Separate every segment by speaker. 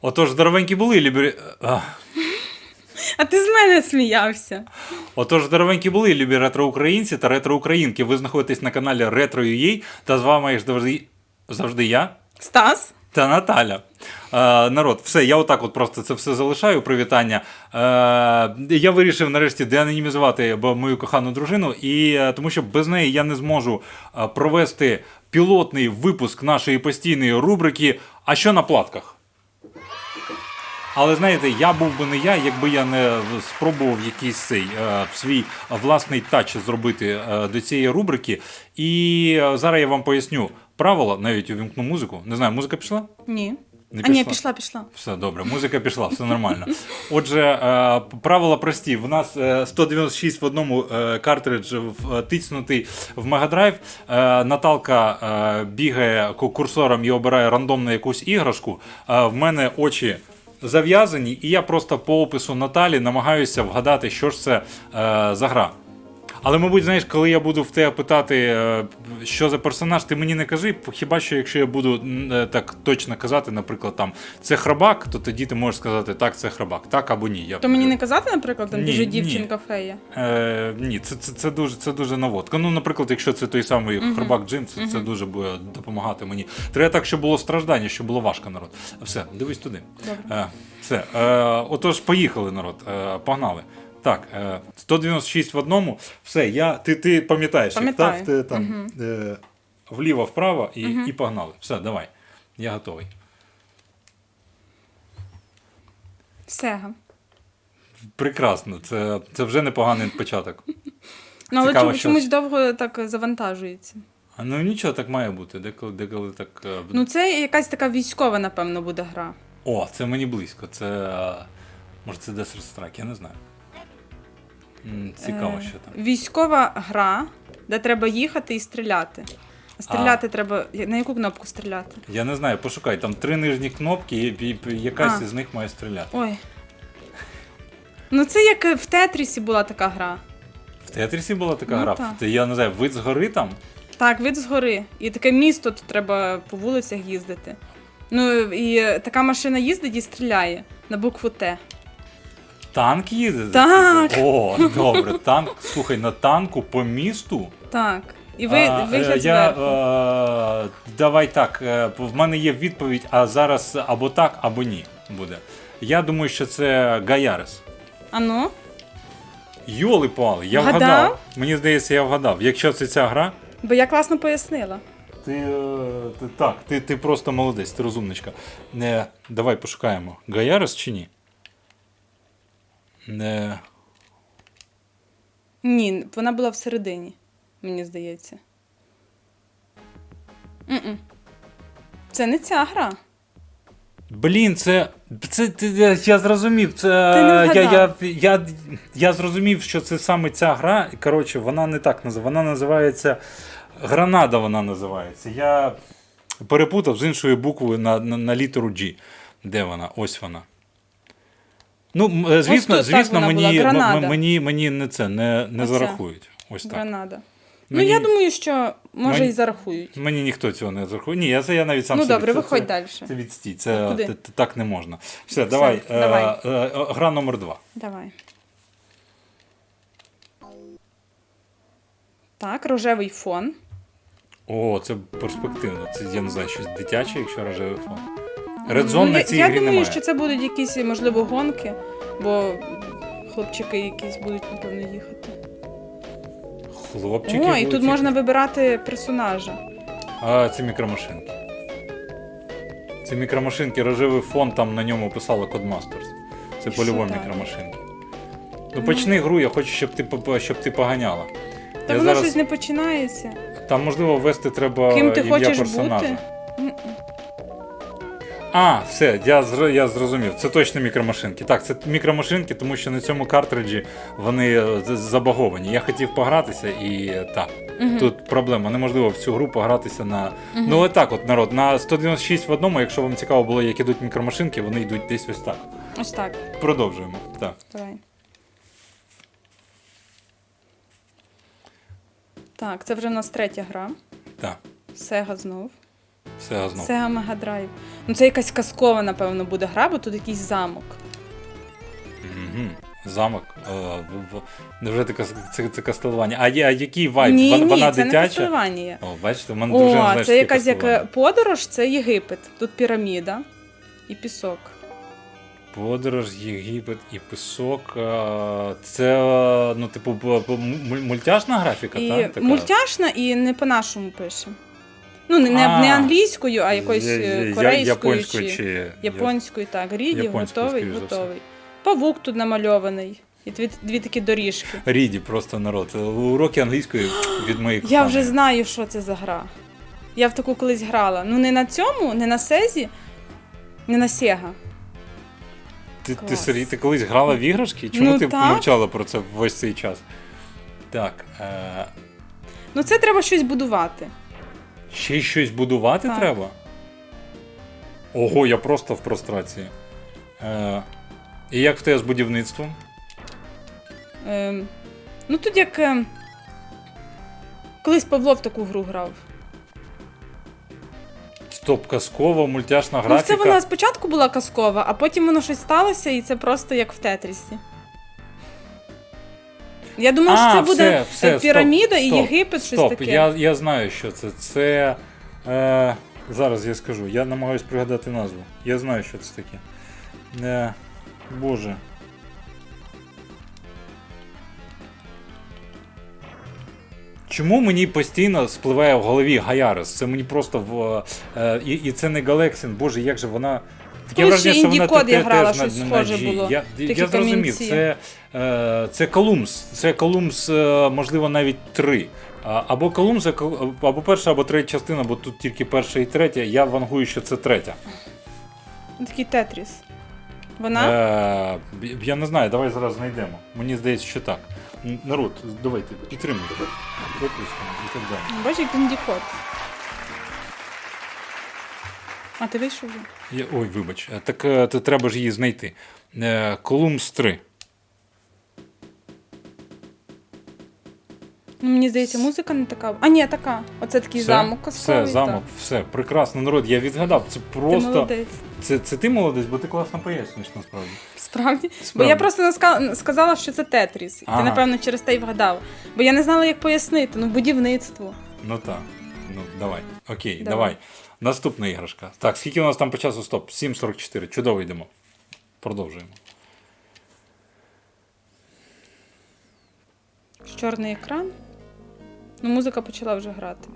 Speaker 1: Отож, здоровенькі були, любі. а,
Speaker 2: А ти з мене сміявся.
Speaker 1: Отож, здоровенькі були, любі ретро-українці та ретро-українки. Ви знаходитесь на каналі Retro.ua та з вами як завжди, завжди я
Speaker 2: Стас?
Speaker 1: та Наталя. Е, народ, все, я отак от просто це все залишаю. Привітання. Е, я вирішив нарешті деанонімізувати мою кохану дружину, і е, тому що без неї я не зможу е, провести пілотний випуск нашої постійної рубрики А що на платках? Але знаєте, я був би не я, якби я не спробував якийсь цей е, свій власний тач зробити е, до цієї рубрики. І е, зараз я вам поясню правила, навіть увімкну музику. Не знаю, музика пішла?
Speaker 2: Ні.
Speaker 1: Не
Speaker 2: а ні, пішла, пішла.
Speaker 1: Все добре, музика пішла, все нормально. Отже, е, правила прості. В нас е, 196 в одному е, картридж в- е, тицнутий в Мегадрайв. Е, Наталка е, бігає курсором і обирає рандомну якусь іграшку. Е, в мене очі. Зав'язані, і я просто по опису Наталі намагаюся вгадати, що ж це е, за гра. Але, мабуть, знаєш, коли я буду в тебе питати, е, що за персонаж, ти мені не кажи, хіба що якщо я буду е, так точно казати, наприклад, там це храбак, то тоді ти можеш сказати, так, це храбак, так або ні. Я,
Speaker 2: То мені не казати, наприклад, там
Speaker 1: Ні,
Speaker 2: дуже
Speaker 1: ні.
Speaker 2: дівчинка фея.
Speaker 1: Е, ні, це, це, це, дуже, це дуже наводка. Ну, наприклад, якщо це той самий храбак Джим, це, це дуже буде допомагати мені. Треба так, щоб було страждання, щоб було важко, народ. Все, дивись туди.
Speaker 2: Добре.
Speaker 1: Е, все. Е, отож, поїхали, народ. Е, погнали. Так, е, 196 в одному. Все, я, ти, ти пам'ятаєш, як так? Ти там е, вліво, вправо і, і погнали. Все, давай. Я готовий.
Speaker 2: Сега.
Speaker 1: Прекрасно, це, це вже непоганий початок.
Speaker 2: Ну, але
Speaker 1: Цікаво,
Speaker 2: чому-
Speaker 1: що-
Speaker 2: чомусь довго так завантажується.
Speaker 1: А, Ну нічого, так має бути. Деколи, деколи так. е,
Speaker 2: Ну, це якась така військова, напевно, буде гра.
Speaker 1: О, це мені близько. Це. е, Може, це Desert Strike, я не знаю. М, Цікаво,
Speaker 2: Е,
Speaker 1: що там.
Speaker 2: Військова гра, де треба їхати і стріляти. А стріляти треба. На яку кнопку стріляти?
Speaker 1: Я не знаю, пошукай, там три нижні кнопки, і, і- і якась
Speaker 2: А.
Speaker 1: із них має стріляти.
Speaker 2: Ой. Ну, це як в Тетрісі була така гра.
Speaker 1: В Тетрісі була така
Speaker 2: Ну,
Speaker 1: гра.
Speaker 2: так.
Speaker 1: Ти, я не знаю, вид згори там.
Speaker 2: Так, вид згори. І таке місто тут треба по вулицях їздити. Ну і така машина їздить і стріляє на букву Т.
Speaker 1: Танк їде?
Speaker 2: Так.
Speaker 1: О, добре, танк. Слухай, на танку по місту.
Speaker 2: Так. І ви,
Speaker 1: А,
Speaker 2: вигляд
Speaker 1: е, я,
Speaker 2: зверху.
Speaker 1: е, давай так. е, В мене є відповідь, а зараз або так, або ні буде. Я думаю, що це Гаярес.
Speaker 2: А ну?
Speaker 1: Йоли пали, я
Speaker 2: Вгадав?
Speaker 1: вгадав. Мені здається, я вгадав. Якщо це ця гра,
Speaker 2: Бо я класно пояснила.
Speaker 1: ти, ти так, ти, ти просто молодець, ти розумничка. Не, давай пошукаємо. Гаярес чи ні? Не,
Speaker 2: Ні, вона була всередині, мені здається. М-м. Це не ця гра.
Speaker 1: Блін, це. це, це я, я зрозумів. Це,
Speaker 2: Ти не
Speaker 1: я, я,
Speaker 2: вгадав.
Speaker 1: я, я зрозумів, що це саме ця гра. Коротше, вона не так називається. Вона називається. Гранада вона називається. Я перепутав з іншою буквою на, на, на літеру G. Де вона? Ось вона. Ну, е, звісно,
Speaker 2: тут так
Speaker 1: звісно,
Speaker 2: вона
Speaker 1: мені,
Speaker 2: була,
Speaker 1: м-
Speaker 2: Гранада.
Speaker 1: м- мені, мені не це не, не
Speaker 2: Оця.
Speaker 1: зарахують. Ось так.
Speaker 2: Гранада.
Speaker 1: Мені-
Speaker 2: Ну, я думаю, що може
Speaker 1: Мені-
Speaker 2: і зарахують.
Speaker 1: Мені ніхто цього не зарахує. Ні, я, це я навіть сам
Speaker 2: Ну
Speaker 1: собі.
Speaker 2: добре,
Speaker 1: це,
Speaker 2: виходь
Speaker 1: це,
Speaker 2: далі.
Speaker 1: Це відстій, це
Speaker 2: Куди?
Speaker 1: т- т- так не можна. Все, давай. е,
Speaker 2: давай.
Speaker 1: е, е, гра номер два.
Speaker 2: Давай. Так, рожевий фон.
Speaker 1: О, це перспективно. Це я не знаю, щось дитяче, якщо рожевий фон. Zone
Speaker 2: Ну,
Speaker 1: на
Speaker 2: я-
Speaker 1: цій
Speaker 2: я
Speaker 1: грі
Speaker 2: думаю,
Speaker 1: немає.
Speaker 2: що це будуть якісь, можливо, гонки, бо хлопчики якісь будуть, напевно, їхати.
Speaker 1: Хлопчики.
Speaker 2: О, і тут
Speaker 1: будуть
Speaker 2: можна вибирати персонажа.
Speaker 1: А, це мікромашинки. Це мікромашинки, рожевий фон, там на ньому писало Codemasters. Це
Speaker 2: що
Speaker 1: по-любому мікромашинки. Ну почни гру, я хочу, щоб ти, поп- щоб ти поганяла.
Speaker 2: Та
Speaker 1: я
Speaker 2: воно
Speaker 1: зараз...
Speaker 2: щось не починається.
Speaker 1: Там, можливо, ввести треба
Speaker 2: Ким ти
Speaker 1: ім'я
Speaker 2: хочеш
Speaker 1: персонажа.
Speaker 2: бути?
Speaker 1: А, все, я, зр- я зрозумів. Це точно мікромашинки. Так, це мікромашинки, тому що на цьому картриджі вони е, забаговані. Я хотів погратися і е, так.
Speaker 2: Мгм.
Speaker 1: Тут проблема. Неможливо в цю гру погратися на. Ну, отак, от народ, на 196 в одному, якщо вам цікаво було, як ідуть мікромашинки, вони йдуть десь ось так.
Speaker 2: Ось так.
Speaker 1: Продовжуємо. Так.
Speaker 2: Давай. Так, це вже в нас третя гра.
Speaker 1: Так.
Speaker 2: Сега знов.
Speaker 1: Sega знов.
Speaker 2: Sega Mega Drive. Ну це якась казкова, напевно, буде гра, бо тут якийсь замок.
Speaker 1: Мгм. Замок. Е, Невже це, це, це кастелування? А, є- а який вайб?
Speaker 2: ні, ні,
Speaker 1: Вона
Speaker 2: це не
Speaker 1: дитяча?
Speaker 2: Castlevania.
Speaker 1: О, бачите, в мене дружина
Speaker 2: О,
Speaker 1: знає,
Speaker 2: це якась як е, подорож, це Єгипет. Тут піраміда і пісок.
Speaker 1: Подорож, Єгипет і пісок. е, Це, ну, типу, мультяшна графіка,
Speaker 2: І
Speaker 1: так? Така?
Speaker 2: мультяшна, і не по-нашому пише. Ну, не, не,
Speaker 1: А.
Speaker 2: не англійською, а якоюсь
Speaker 1: Я-
Speaker 2: е,
Speaker 1: я-
Speaker 2: корейською
Speaker 1: японською
Speaker 2: чи,
Speaker 1: чи
Speaker 2: японською, так. Ріді,
Speaker 1: Японською,
Speaker 2: готовий,
Speaker 1: скоріш за все.
Speaker 2: готовий. Павук тут намальований. І дві, дві такі доріжки.
Speaker 1: Ріді просто народ. Уроки англійської від моїх
Speaker 2: Я
Speaker 1: фанів.
Speaker 2: вже знаю, що це за гра. Я в таку колись грала. Ну не на цьому, не на Сезі, не на Сега.
Speaker 1: Ти, ти,
Speaker 2: Клас.
Speaker 1: Сергій, ти колись грала в іграшки? Чому
Speaker 2: Ну,
Speaker 1: ти
Speaker 2: так.
Speaker 1: мовчала про це весь цей час? Так. Е,
Speaker 2: Ну це треба щось будувати.
Speaker 1: Ще й щось будувати
Speaker 2: Так.
Speaker 1: треба? Ого, я просто в прострації. Е, і як в тебе з будівництвом?
Speaker 2: Ем, ну тут як. ем, колись Павло в таку гру грав.
Speaker 1: Стоп, казкова, мультяшна
Speaker 2: Ну,
Speaker 1: графіка.
Speaker 2: це вона спочатку була казкова, а потім воно щось сталося, і це просто як в Тетрісі. Я думала, що
Speaker 1: А,
Speaker 2: це буде
Speaker 1: все, все,
Speaker 2: піраміда
Speaker 1: стоп,
Speaker 2: і
Speaker 1: стоп,
Speaker 2: Єгипет, щось
Speaker 1: Стоп,
Speaker 2: таке.
Speaker 1: я, я знаю, що це. Це. Е, зараз я скажу. Я намагаюсь пригадати назву. Я знаю, що це таке. Е, боже. Чому мені постійно спливає в голові Гаярес? Це мені просто в. Е, і, і це не Галексин, боже, як же вона. Таке
Speaker 2: ще
Speaker 1: враження, що вона
Speaker 2: Індікод
Speaker 1: те-
Speaker 2: я
Speaker 1: теж
Speaker 2: грала,
Speaker 1: на-
Speaker 2: щось
Speaker 1: на
Speaker 2: схоже
Speaker 1: G.
Speaker 2: було.
Speaker 1: Я,
Speaker 2: Такі
Speaker 1: я зрозумів,
Speaker 2: камінці.
Speaker 1: це, е, це Колумс. Це Колумс, е, можливо, навіть три. А, Або Колумс, або перша, або третя частина, бо тут тільки перша і третя. Я вангую, що це третя.
Speaker 2: Такий Тетріс. Вона?
Speaker 1: Е, я не знаю, давай зараз знайдемо. Мені здається, що так. М, Народ, давайте, підтримуйте. Виключно і так далі.
Speaker 2: Бачиш, як Індікод. А ти вийшов?
Speaker 1: Я, ой, вибач. Е, Так е, то треба ж її знайти. Е, Колумс 3.
Speaker 2: Ну, мені здається, музика не така. А, ні, така. Оце такий замок казковий.
Speaker 1: Все, замок, все, прекрасно, народ, я відгадав. Це
Speaker 2: Так. Ти
Speaker 1: просто.
Speaker 2: молодець.
Speaker 1: Це, це ти молодець, бо ти класно пояснюєш насправді.
Speaker 2: Справді? Бо я просто сказала, що це Тетріс. І
Speaker 1: Ага.
Speaker 2: ти, напевно, через те й вгадав. Бо я не знала, як пояснити. Ну, будівництво.
Speaker 1: Ну так. Ну, давай. Окей, давай.
Speaker 2: Давай.
Speaker 1: Наступна іграшка. Так, скільки у нас там по часу? Стоп. 7.44. Чудово йдемо. Продовжуємо.
Speaker 2: Чорний екран. Ну, музика почала вже грати.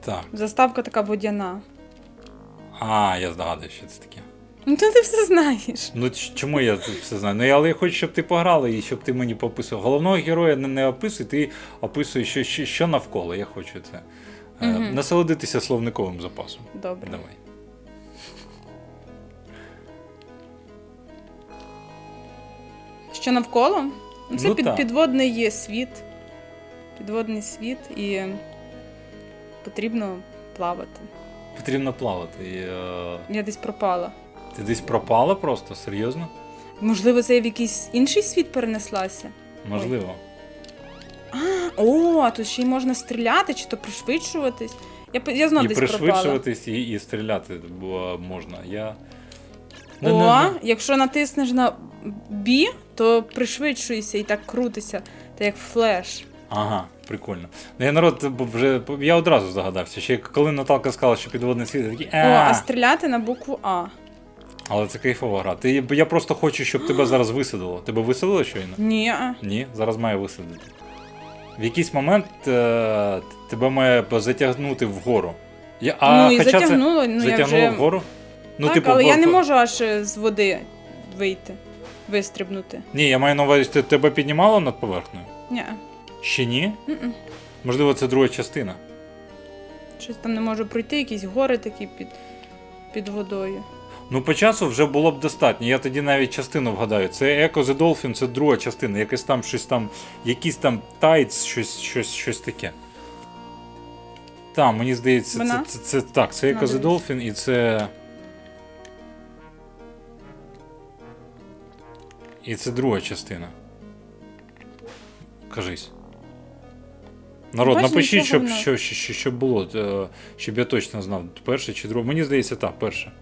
Speaker 1: Так.
Speaker 2: Заставка така водяна.
Speaker 1: А, я здогадую, що це таке.
Speaker 2: Ну, то ти все знаєш.
Speaker 1: Ну чому я все знаю? Ну, я- але я хочу, щоб ти пограла і щоб ти мені пописував. Головного героя не, не описуй, ти описуєш, що, що, що навколо. Я хочу це.
Speaker 2: Мгм.
Speaker 1: Насолодитися словниковим запасом.
Speaker 2: Добре.
Speaker 1: Давай.
Speaker 2: Що навколо? Ну, Це
Speaker 1: Ну,
Speaker 2: під,
Speaker 1: так.
Speaker 2: підводний є світ. Підводний світ і потрібно плавати.
Speaker 1: Потрібно плавати. І, е,
Speaker 2: Я десь пропала.
Speaker 1: ти десь пропала просто? Серйозно?
Speaker 2: Можливо, це я в якийсь інший світ перенеслася.
Speaker 1: Можливо.
Speaker 2: О, а тут ще й можна стріляти чи то пришвидшуватись. Я, я знов
Speaker 1: і
Speaker 2: десь пропала.
Speaker 1: пришвидшуватись, і, і стріляти бо можна. Я.
Speaker 2: О,
Speaker 1: ну, ну.
Speaker 2: якщо натиснеш на B, то пришвидшуєшся і так крутися, та як флеш.
Speaker 1: Ага, прикольно. Ну я народ вже я одразу здогадався. Ще коли Наталка сказала, що підводний світ, я такий,
Speaker 2: О, а
Speaker 1: а,
Speaker 2: стріляти на букву А.
Speaker 1: але це кайфова гра. Ти, я просто хочу, щоб тебе зараз висадило. Тебе висадило щойно?
Speaker 2: Ні. а.
Speaker 1: Ні, зараз має висадити. В якийсь момент е, тебе має затягнути вгору. Я, а,
Speaker 2: ну і
Speaker 1: хоча
Speaker 2: затягнуло,
Speaker 1: це
Speaker 2: ну я вже.
Speaker 1: вгору? Ну,
Speaker 2: так,
Speaker 1: типу,
Speaker 2: але
Speaker 1: в-
Speaker 2: я не можу аж е, з води вийти, вистрибнути.
Speaker 1: Ні, я маю на увазі, те- тебе піднімало над поверхнею?
Speaker 2: Ні.
Speaker 1: Ще ні?
Speaker 2: М-м.
Speaker 1: Можливо, це друга частина.
Speaker 2: Щось там не можу пройти, якісь гори такі під, під водою.
Speaker 1: Ну, по часу вже було б достатньо. Я тоді навіть частину вгадаю. Це Echo the Dolphin, це друга частина. Якесь там щось там, якісь там Tides, щось, щось, щось таке. Там, мені здається, це,
Speaker 2: Вона?
Speaker 1: це, це, так, це Echo
Speaker 2: Ну,
Speaker 1: the. Dolphin і це. І це друга частина. Кажись. Народ, напишіть, щоб,
Speaker 2: воно.
Speaker 1: що, що, що, щоб було, е, щоб я точно знав, перше чи друге. Мені здається, так, перше.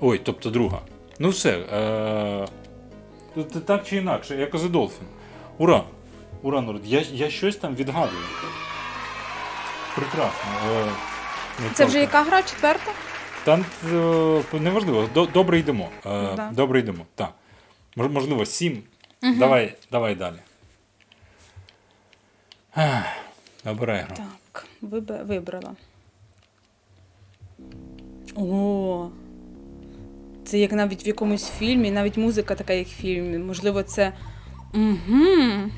Speaker 1: Ой, тобто друга. Ну все. Е, так чи інакше, як і Долфін. Ура! Ура, народ. Я, я щось там відгадую. Прекрасно. Е,
Speaker 2: Це вже яка гра? Четверта?
Speaker 1: Та е, неважливо. Добре йдемо. Е,
Speaker 2: Да.
Speaker 1: Добре йдемо. Так. Можливо, сім. Давай, давай далі. Обирай гру.
Speaker 2: Так, виб... вибрала. О. Це як навіть в якомусь фільмі, навіть музика така, як в фільмі. Можливо, це. Угу.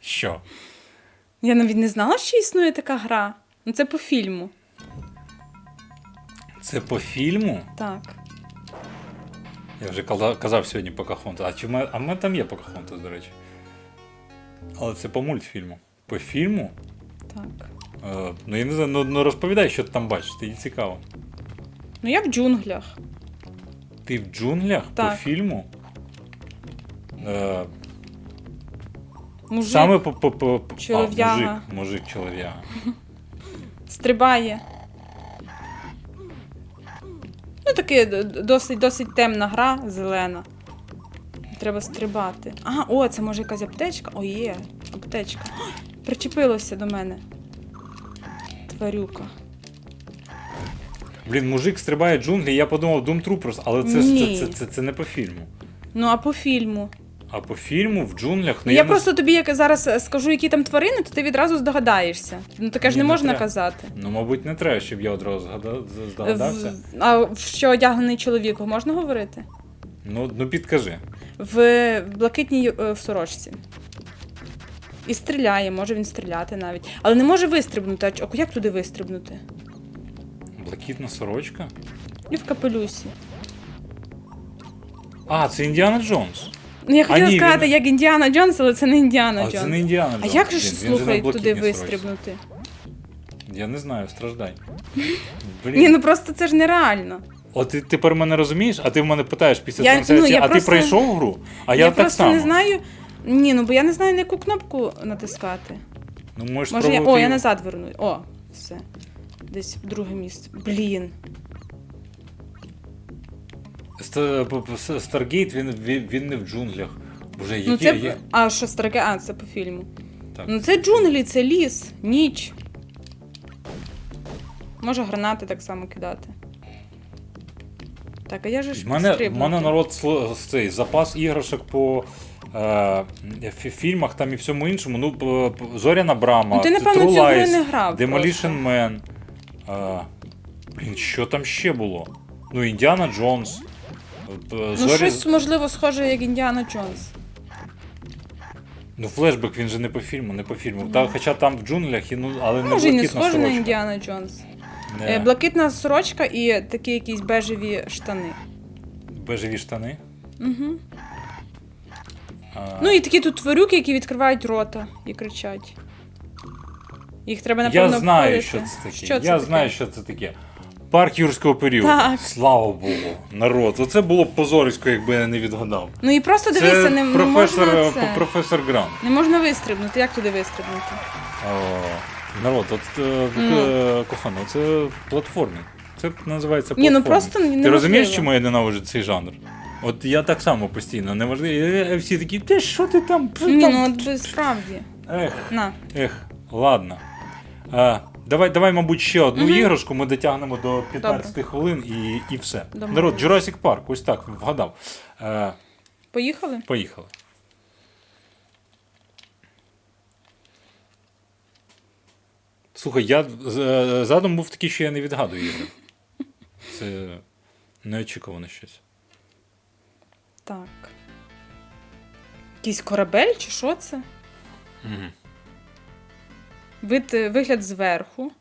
Speaker 1: Що?
Speaker 2: Я навіть не знала, що існує така гра. Ну, це по фільму.
Speaker 1: Це по фільму?
Speaker 2: Так.
Speaker 1: Я вже казав сьогодні Покахонтас. А мене, а в мене там є Покахонтас, до речі. Але це по мультфільму. По фільму?
Speaker 2: Так.
Speaker 1: Е, ну я не знаю, ну, ну розповідай, що ти там бачиш, тобі цікаво.
Speaker 2: Ну, я в джунглях.
Speaker 1: Ти в джунглях
Speaker 2: Так.
Speaker 1: по фільму? Е,
Speaker 2: Мужик
Speaker 1: саме по, по, по, по
Speaker 2: Чолов'яга.
Speaker 1: А, мужик, мужик чолов'яга.
Speaker 2: стрибає. Ну, таке д- д- досить, досить темна гра, зелена. Треба стрибати. А, о, це може якась аптечка? О, є, аптечка. Ой, причепилося до мене. Тварюка.
Speaker 1: Блін, мужик стрибає джунглі, я подумав Doom Troopers, але це, ж-
Speaker 2: Ні.
Speaker 1: це, це, це, це не по фільму.
Speaker 2: Ну, а по фільму.
Speaker 1: А по фільму в джунглях.
Speaker 2: Ну,
Speaker 1: Ну,
Speaker 2: я
Speaker 1: не
Speaker 2: просто тобі як зараз е, скажу, які там тварини, то ти відразу здогадаєшся. Ну таке ж
Speaker 1: Ні,
Speaker 2: не
Speaker 1: не
Speaker 2: можна
Speaker 1: треба.
Speaker 2: казати.
Speaker 1: Ну, мабуть, не треба, щоб я одразу згадав,
Speaker 2: В,
Speaker 1: здогадався.
Speaker 2: а в що одягнений чоловік можна говорити?
Speaker 1: Ну, ну підкажи.
Speaker 2: В блакитній е, в сорочці. І стріляє, може він стріляти навіть. Але не може вистрибнути. А ч- а як туди вистрибнути?
Speaker 1: Блакитна сорочка?
Speaker 2: І в капелюсі.
Speaker 1: А, це Індіана Джонс.
Speaker 2: Ну, я хотіла
Speaker 1: ні,
Speaker 2: сказати,
Speaker 1: він-
Speaker 2: як Індіана Джонс, але це не Індіана
Speaker 1: а
Speaker 2: Джонс.
Speaker 1: це не Індіана
Speaker 2: А
Speaker 1: Джонс.
Speaker 2: як же ж
Speaker 1: Блін, він на
Speaker 2: слухай туди
Speaker 1: блакитній сорочці.
Speaker 2: вистрибнути?
Speaker 1: Я не знаю, страждай.
Speaker 2: Ні, ну просто це ж нереально.
Speaker 1: От ти тепер мене розумієш, а ти в мене питаєш після
Speaker 2: Я-
Speaker 1: трансляції,
Speaker 2: ну, я
Speaker 1: а ти
Speaker 2: просто-
Speaker 1: пройшов гру? А я,
Speaker 2: я
Speaker 1: так
Speaker 2: просто
Speaker 1: само.
Speaker 2: не знаю. Ні, ну бо я не знаю, на яку кнопку натискати.
Speaker 1: Ну, можеш
Speaker 2: Може, я.
Speaker 1: спробувати
Speaker 2: О, я назад верну. О, все. Десь в друге місце. Блін.
Speaker 1: Старгейт, він, він, не в джунглях. Боже, які
Speaker 2: Ну це.
Speaker 1: є.
Speaker 2: А, що строке? А, це по фільму.
Speaker 1: Так.
Speaker 2: Ну це джунглі, це ліс, ніч. Може гранати так само кидати. Так, а я же ж
Speaker 1: мене, мене народ цей запас іграшок по е, фільмах там і всьому іншому. Ну, Зоряна Брама,
Speaker 2: Ну ти, напевно,
Speaker 1: True Lies,
Speaker 2: не грав.
Speaker 1: Demolition Man. Е, блін, що там ще було? Ну, Індіана Джонс. е,
Speaker 2: Ну, щось, можливо, схоже, як Індіана Джонс.
Speaker 1: Ну, флешбек він же не по фільму, не по фільму. Та, хоча там в джунглях, і, ну, але не
Speaker 2: і не
Speaker 1: блакитна
Speaker 2: схоже на. Індіана Джонс.
Speaker 1: Не.
Speaker 2: Е, Блакитна сорочка і такі якісь бежеві штани.
Speaker 1: Бежеві штани.
Speaker 2: Угу.
Speaker 1: А,
Speaker 2: Ну і такі тут тварюки, які відкривають рота і кричать. Їх треба, напевно,
Speaker 1: я знаю, що це таке.
Speaker 2: Що
Speaker 1: я
Speaker 2: таке?
Speaker 1: знаю, що це таке. Парк юрського періоду.
Speaker 2: Так.
Speaker 1: Слава Богу, народ. Оце було б позорисько, якби я не відгадав.
Speaker 2: Ну і просто дивися,
Speaker 1: це
Speaker 2: не, не
Speaker 1: професор,
Speaker 2: можна
Speaker 1: е,
Speaker 2: це.
Speaker 1: професор Грант.
Speaker 2: Не можна вистрибнути. Як туди вистрибнути?
Speaker 1: О, народ, от е,
Speaker 2: Ну.
Speaker 1: е, кохано, це платформінг. Це називається
Speaker 2: Ні, ну просто
Speaker 1: Ти
Speaker 2: неможливо.
Speaker 1: розумієш, чому я ненавиджу цей жанр? От я так само постійно неважливо. е, е, Всі такі, ти що ти там?
Speaker 2: Ні,
Speaker 1: там?»
Speaker 2: ну от справді.
Speaker 1: Ех.
Speaker 2: На.
Speaker 1: Ех, ладно. А, давай, давай, мабуть, ще одну
Speaker 2: Мгм.
Speaker 1: іграшку. Ми дотягнемо до 15 хвилин і, і все.
Speaker 2: Домовились.
Speaker 1: Народ, Jurassic Park, ось так, вгадав. А,
Speaker 2: Поїхали?
Speaker 1: поїхали. Слухай, я е, задум був такий, що я не відгадую ігри. Це неочікувано щось.
Speaker 2: Так. Якийсь корабель чи що це?
Speaker 1: Угу.
Speaker 2: Вид, вигляд зверху.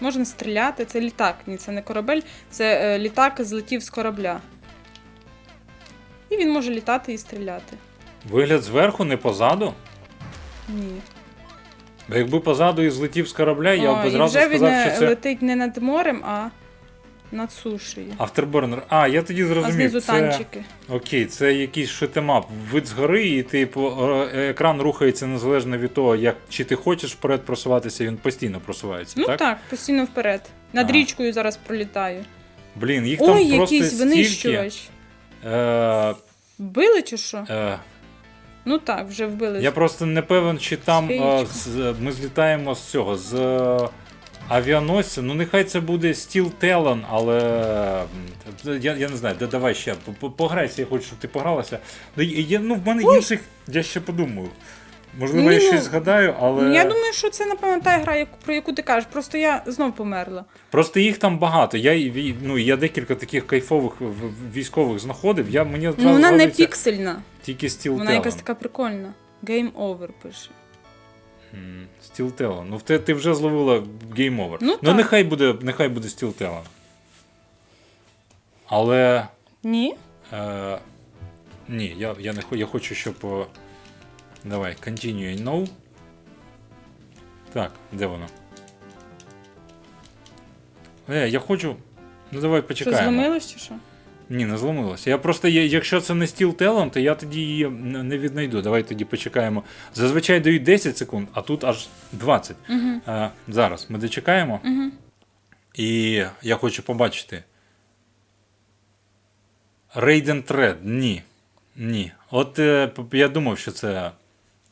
Speaker 2: Можна стріляти. Це літак. Ні, це не корабель, це е, літак злетів з корабля. І він може літати і стріляти.
Speaker 1: Вигляд зверху, не позаду.
Speaker 2: Ні.
Speaker 1: Бо якби позаду і злетів з корабля, я
Speaker 2: О,
Speaker 1: б
Speaker 2: і
Speaker 1: зразу
Speaker 2: вже він
Speaker 1: сказав,
Speaker 2: е,
Speaker 1: що це.
Speaker 2: летить не над морем, а над сушею.
Speaker 1: Afterburner. А, я тоді
Speaker 2: А
Speaker 1: зрозумів.
Speaker 2: знизу
Speaker 1: це...
Speaker 2: танчики.
Speaker 1: Окей, це якийсь шитемап. Вид згори, і типу е, екран рухається незалежно від того, як чи ти хочеш вперед просуватися, він постійно просувається.
Speaker 2: Ну
Speaker 1: так?
Speaker 2: так? постійно вперед. Над
Speaker 1: Ага.
Speaker 2: річкою зараз пролітаю.
Speaker 1: Блін, їх
Speaker 2: Ой,
Speaker 1: там просто
Speaker 2: якийсь винищувач.
Speaker 1: Е,
Speaker 2: Вбили чи що?
Speaker 1: е,
Speaker 2: Ну так, вже вбили.
Speaker 1: я просто не певен, чи там е, з, ми злітаємо з цього, з е, авіаносця. Ну, нехай це буде Steel Talon, але я, я не знаю, да, давай ще по- по- пограйся, я хочу, щоб ти погралася. Ну, є, ну, в мене інших, я ще подумаю. Можливо,
Speaker 2: Ні,
Speaker 1: я щось згадаю, але.
Speaker 2: Я думаю, що це, напевно, та гра, про яку ти кажеш. Просто я знов померла.
Speaker 1: Просто їх там багато. Я, ну, я декілька таких кайфових військових знаходив. Я, мені
Speaker 2: Ну вона не піксельна,
Speaker 1: тільки Steel
Speaker 2: вона якась така прикольна. Game over пише.
Speaker 1: М, Ну, ти, ти вже зловила Over.
Speaker 2: Ну,
Speaker 1: ну нехай буде, нехай буде Steel Але.
Speaker 2: Ні?
Speaker 1: Е, ні, я, я, не, я хочу, щоб. е, Давай, continue no. Так, де воно? Е, я хочу. Ну давай
Speaker 2: Що
Speaker 1: почекаємо.
Speaker 2: зломилось чи що?
Speaker 1: Ні, не зломилося. Я просто, якщо це не Steel Talon, то я тоді її не віднайду. Давай тоді почекаємо. Зазвичай дають 10 секунд, а тут аж 20.
Speaker 2: Угу.
Speaker 1: Е, зараз ми дочекаємо.
Speaker 2: Угу.
Speaker 1: І я хочу побачити. Raiden Thread. Ні. Ні. От е, я думав, що це,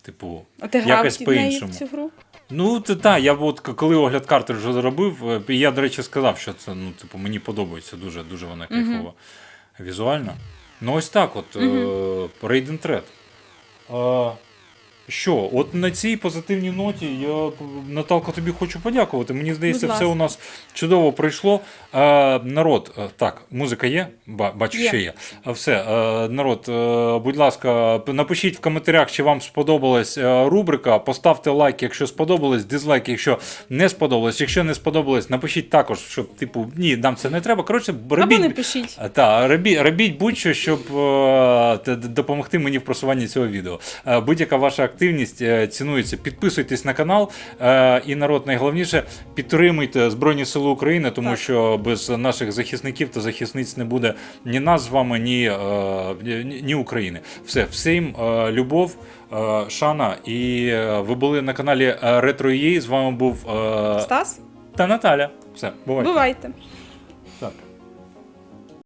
Speaker 1: типу.
Speaker 2: А ти
Speaker 1: Якось по-іншому.
Speaker 2: цю гру?
Speaker 1: Ну, це так, я от коли огляд карти вже зробив, е, я, до речі, сказав, що це, ну, типу, мені подобається дуже, дуже вона кайфова візуально. Ну, ось так, от, е, Raiden Thread. Е, що, от на цій позитивній ноті я, Наталка, тобі хочу подякувати. Мені здається, все у нас чудово пройшло. Е, народ, е, так, музика є? Ба- бачу,
Speaker 2: Є.
Speaker 1: що є. А Все, е, народ, е, будь ласка, напишіть в коментарях, чи вам сподобалась е, рубрика. Поставте лайк, якщо сподобалось, дизлайк, якщо не сподобалось. Якщо не сподобалось, напишіть також, щоб, типу, ні, нам це не треба. Коротше,
Speaker 2: Або
Speaker 1: робіть.
Speaker 2: не пишіть.
Speaker 1: Е, Та, робіть, робіть будь-що, щоб е, допомогти мені в просуванні цього відео. Е, будь-яка ваша активність е, цінується. Підписуйтесь на канал. Е, і народ, найголовніше, підтримуйте Збройні Сили України, тому
Speaker 2: Так.
Speaker 1: що без наших захисників та захисниць не буде ні нас з вами, ні, е, ні, України. Все, всім любов. Шана, і ви були на каналі е, Retro.ua, З вами був
Speaker 2: Стас?
Speaker 1: та Наталя. Все, бувайте.
Speaker 2: Бувайте.